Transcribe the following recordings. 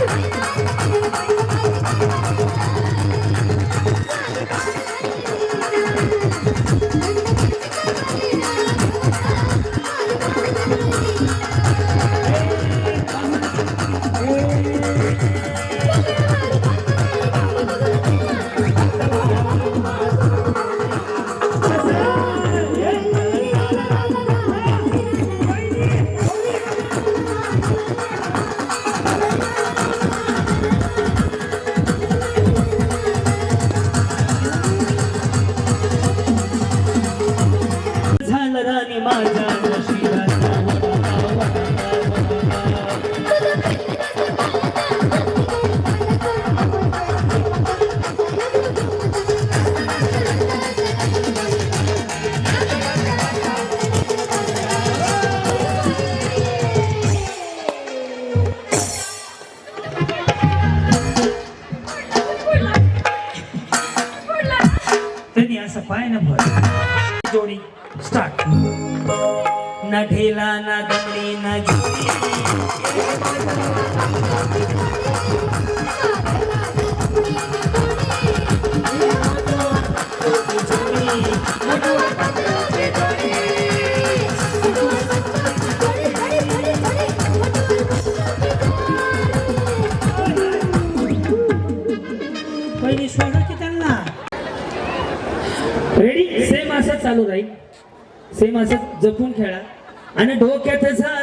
झालं चालू राहील. सेम असं जपून खेळा. आणि डोक्यात त्याचा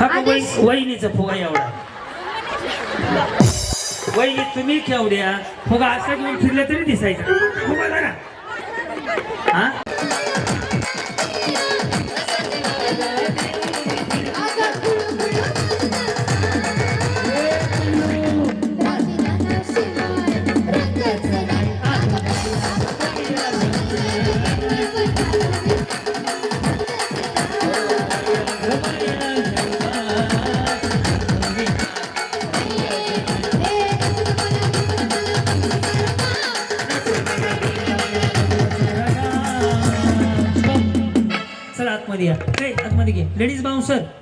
हा वहिनीचा फुगा एवढा? वहिनी तुम्ही केवढ्या? फुगा असा घेऊन फिरले तरी दिसायचा. फुगा हा? ladies bouncer.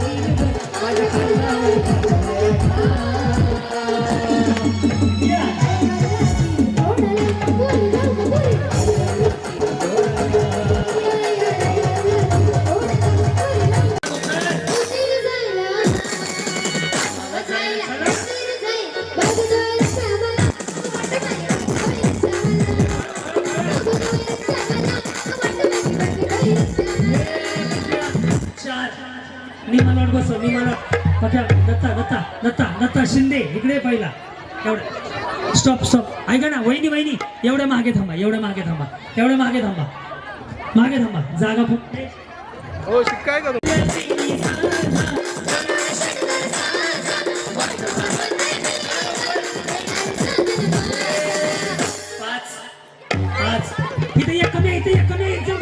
चार मी मला बसव मी मला पठ्या दत्ता दत्ता दत्ता दत्ता शिंदे इकडे पहिला एवढं स्टॉप स्टॉप ऐका ना वहिनी वहिनी एवढे मागे थांबा एवढ्या मागे थांबा एवढे मागे थांबा मागे थांबा जागा फुटते पाच पाच. इथे एक कमी इथे एक कमी एक जण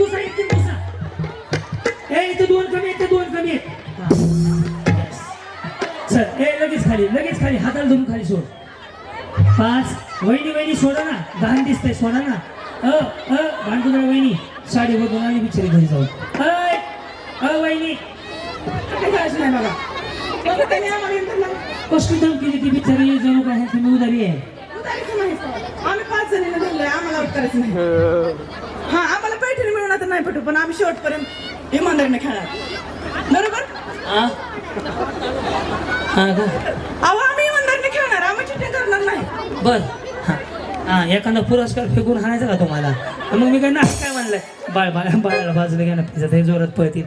खाली हाताला धरून खाली सोड. पाच वहिनी वहिनी सोडा ना. घाण दिसतंय सोडा ना. अ अ भांडकुदळ वहिनी साडी बघून आणि बिचारी घरी जाऊ. अय अ वहिनी. करायचं नाही बघा देते बिचारी जणू काय तुम्ही उदारी आहे. आम्ही पाच धरलंय आम्हाला उतारायचं नाही. हा आम्हाला पैठणी मिळून आता नाही पटू पण आम्ही शेवटपर्यंत इमानदारीने खेळणार. बरोबर? अहो आम्ही इमानदारीने खेळणार आम्ही चिटिंग करणार नाही. बर. हा. एखादा पुरस्कार फेकून हाणायचा का तुम्हाला? मग मी काय ना काय म्हणलंय? बाळ बाळ बाळाला बाजूला घ्या ना तिचं ते जोरात पळतील.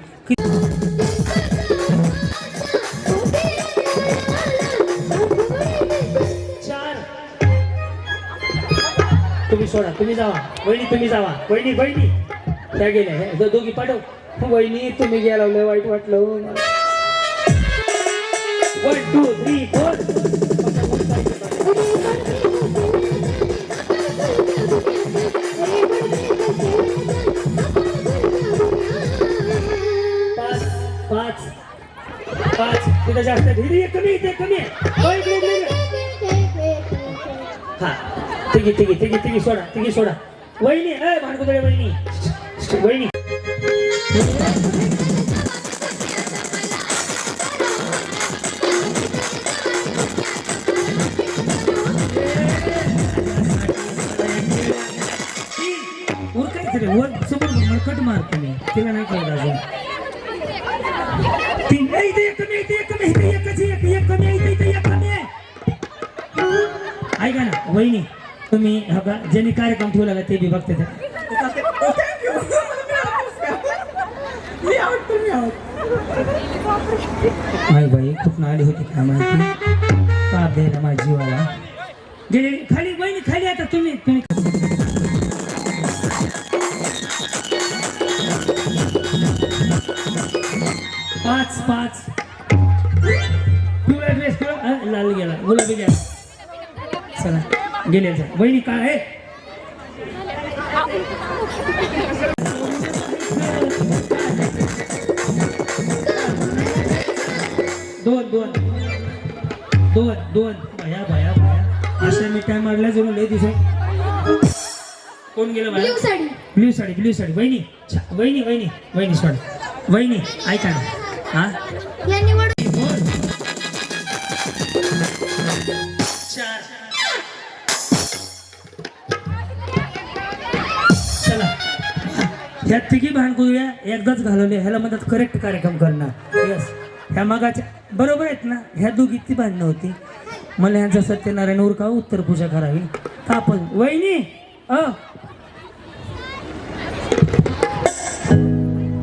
चार. तुम्ही सोडा तुम्ही जावा. वहिनी तुम्ही जावा. वहिनी वहिनी. त्या गेल्या हे, दो- दोघी पाठव. वहिनी तुम्ही गेला लय वाईट वाटलं. हो मला. वन टू थ्री पाच पाच. पाच. जास्त धीरे ये, कमी इथे कमी हा. तिघी तिघी तिघी तिघी सोडा तिघी सोडा. वहिनी अय भांडकुदळे वहिनी. वहिनी. मारतो मी. तिला नाही कळत अजून. तीन ए, इथे कमी कमी इथे एकच एक एक कमी आहे, एक कमी आहे ऐका ना वहिनी तुम्ही हा का ज्यांनी कार्यक्रम ठेवला का ते बी बघते ते. बाई कुठून आली होती का माहिती का द्यायला माझ्या जीवाला. खाली वहिनी खाली आता तुम्ही तुम्ही. पाच पाच. पिवळा ड्रेस पिवळा लाल गेला. गुलाबी गेला चला गेले चला. वहिनी काय आहे? दोन दोन. दोन दोन. भया भया भया. अशा मिठाई मारल्या जणू? लय दिवस कोण गेलं blue sari. Blue sari blue sari. वहिनी छा, वहिनी वहिनी. वहिनी सॉरी वहिनी ऐका ना. हा? या निवड चार चला. ह्या तिघी भांडकुळ्या एकदाच घालवल्या ह्याला मदत करेक्ट कार्यक्रम करणार. यस ह्या मागाच्या बरोबर आहेत ना? ह्या दोघी ती भांडणं होती. मला ह्यांचा सत्यनारायण उरका उत्तर पूजा करावी. का आपण वहिनी! अ!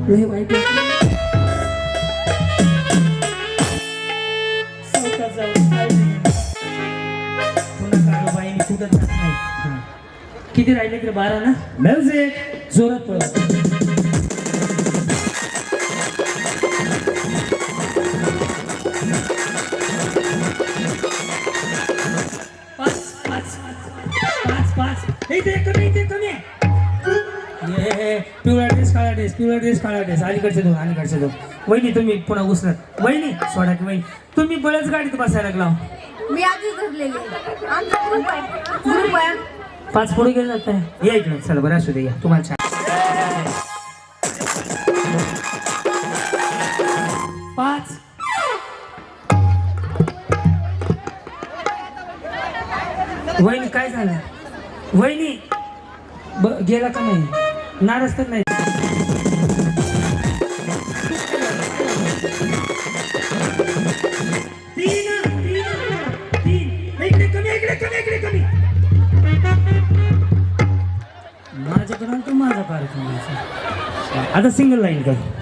लय वाईट किती राहिले इकडे बारा ना म्युझिक जोरात पळवा पाच पाच पाच पाच. इथे कमी इथे कमी. ये, ये, पिवळा ड्रेस काळा ड्रेस पिवळा ड्रेस काळा ड्रेस अलीकडचे दोन अलीकडचे दोन. वहिनी तुम्ही पुन्हा उसणार वहिनी सोडा की वहिनी. तुम्ही बळच गाडीत बसायला लागला. मी आधीच धरलेली आमचा ग्रुप आहे. ग्रुप आहे. पाच पुढे गेले जात आहे. या इकडे. चला बरं असू दे या. तुम्हाला छान पाच. वहिनी काय झालं? वहिनी ब गेला का नाही? नाराज तर नाही. माझ्याकडे आला तो माझा कार्यक्रम आहे.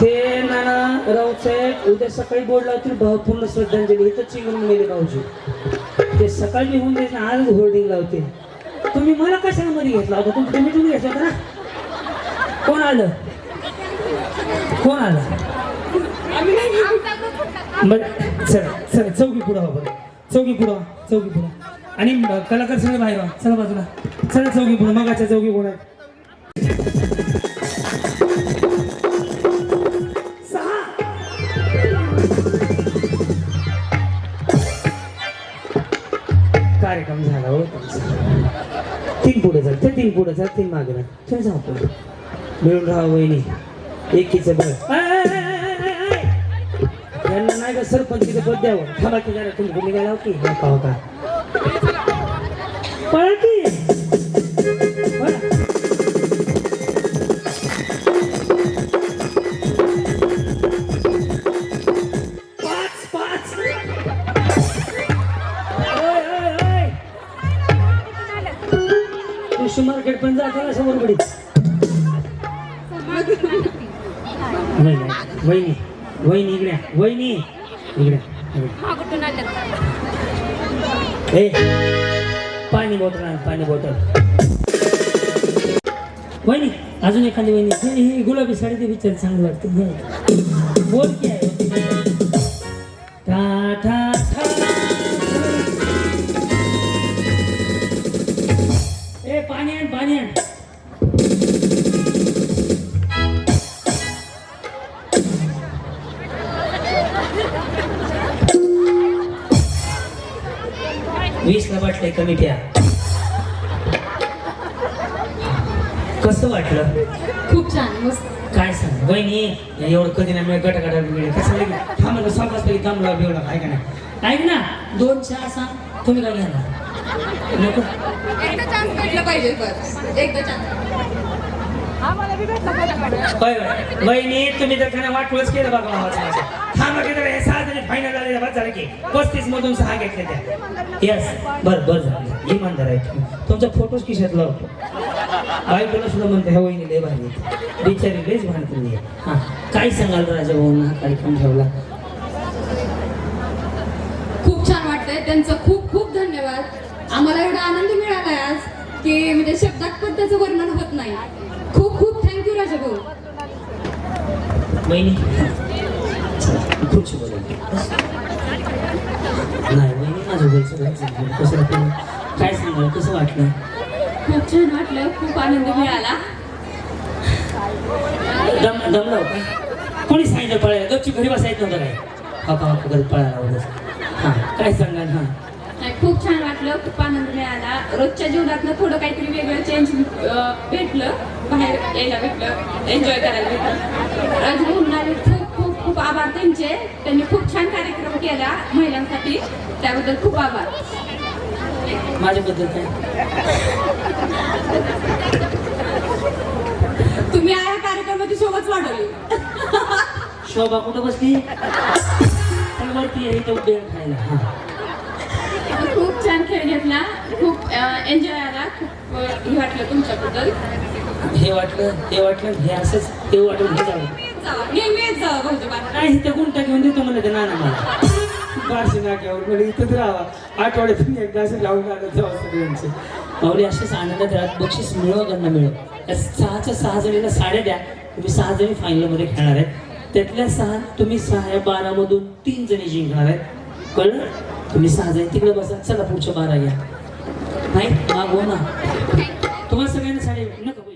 ते नाना रावसाहेब उद्या सकाळी बोर्ड लावतील भावपूर्ण श्रद्धांजली. इथं चिंगून मेले भाऊजी. ते सकाळी निघून द्यायचं आज होल्डिंग लावते. तुम्ही मला कशाला मध्ये घेतला होता? तुम्ही तुम्ही तुम्ही घेतला होता ना? कोण आलं? कोण आलं? गेलो. बरं चल चल चौकी पुढं बरं. चौकी पुढं चौकी पुढं आणि कलाकार सगळे बाहेर चला बाजूला. चला चौकी पुढं. मगाच्या चौकी पुढं. जा ते तीन पुढे जा तीन मागे जा मिळून राहा वहिनी एकीचं बळ आय, आय, आय, आय, यांना नाही का सरपंचीचं पद द्यावं थांबा की जरा तुम्ही गुन्हे गेला की का अजून एखादी वहिनी ही गुलाबी साडी ते विचार चांगलं वाटतं. बोल की ठा ठा कसं वाटलं? खूप छान मस्त. काय सांग? वहिनी एवढं कधी नाही मिळत गटागटा मिळेल कसं लगे थांबलं सावकाश तरी दमला बिवला काय का नाही ऐक ना. दोन चार सांग तुम्ही काय घ्या नको. एकदा चान्स भेटला पाहिजे बस. एकदा चान्स होय होय. वहिनी तुम्ही तर त्यांना वाटवच केलं बघा हे सहा जणी फायनल झाले बस झालं की पस्तीस मधून सहा घेतले त्या येस बर बर झालं इमानदार आहे. तुमचा फोटोच खिशात लावतो बायकोला सुद्धा म्हणते ह्या वहिनी लय भारी. बिचारी लयच भांडतील हा काय सांगाल राजा भाऊ हा कार्यक्रम ठेवला खूप छान वाटतंय. त्यांचं खूप खूप धन्यवाद. आम्हाला एवढा आनंद मिळालाय आज की म्हणजे शब्दात पण त्याचं वर्णन होत नाही. खूप खूप थँक्यू राजाभाऊ. वहिनी. चला, खुर्ची. बस. नाही वहिनी माझं वयचं जायचं. कसं काय सांगाल कसं वाटलं? खूप छान वाटलं खूप आनंद मिळाला. दम दमला होता कोणी सांगितलं पळायला? गपची घरी बसायचं नव्हतं काय? हा का हा घरी पळायला वगैरे हां काय सांगाल? हां. खूप छान वाटलं खूप आनंद मिळाला. रोजच्या जीवनातनं थोडं काहीतरी वेगळं चेंज भेटलं. बाहेर यायला भेटलं एन्जॉय करायला भेटलं. खूप आभार त्यांचे त्यांनी खूप छान कार्यक्रम केला महिलांसाठी. त्याबद्दल खूप आभार. माझ्याबद्दल तुम्ही या कार्यक्रमाची शोभच वाढवली. शोभा कुठं बसली? वरती आहे खायला. खूप छान खेळ घेतला. खूप एन्जॉय आला. खूप हे वाटलं तुमच्याबद्दल. हे वाटलं हे वाटलं हे असंच ते वाटलं हे भाऊजी नाही इथं गुंटा घेऊन देतो मला ते नाना मला. बारशे नाक्यावर म्हणजे इथंच राहावा. आठवड्यातून एकदा असं लावून आणत जावं सगळ्यांचे. माऊली असेच आनंदात राहत बक्षीस मिळव त्यांना मिळव? या सहाच्या सहा जणीला साड्या द्या. तुम्ही सहा जणी फायनलमध्ये खेळणार आहेत. त्यातल्या सहा तुम्ही सहा या बारामधून तीन जणी जिंकणार आहेत. कळलं? तुम्ही सहा जणी तिकडे बसा. चला पुढच्या बारा घ्या नाही मागव ना. तुम्हाला सगळ्यांना साडी नको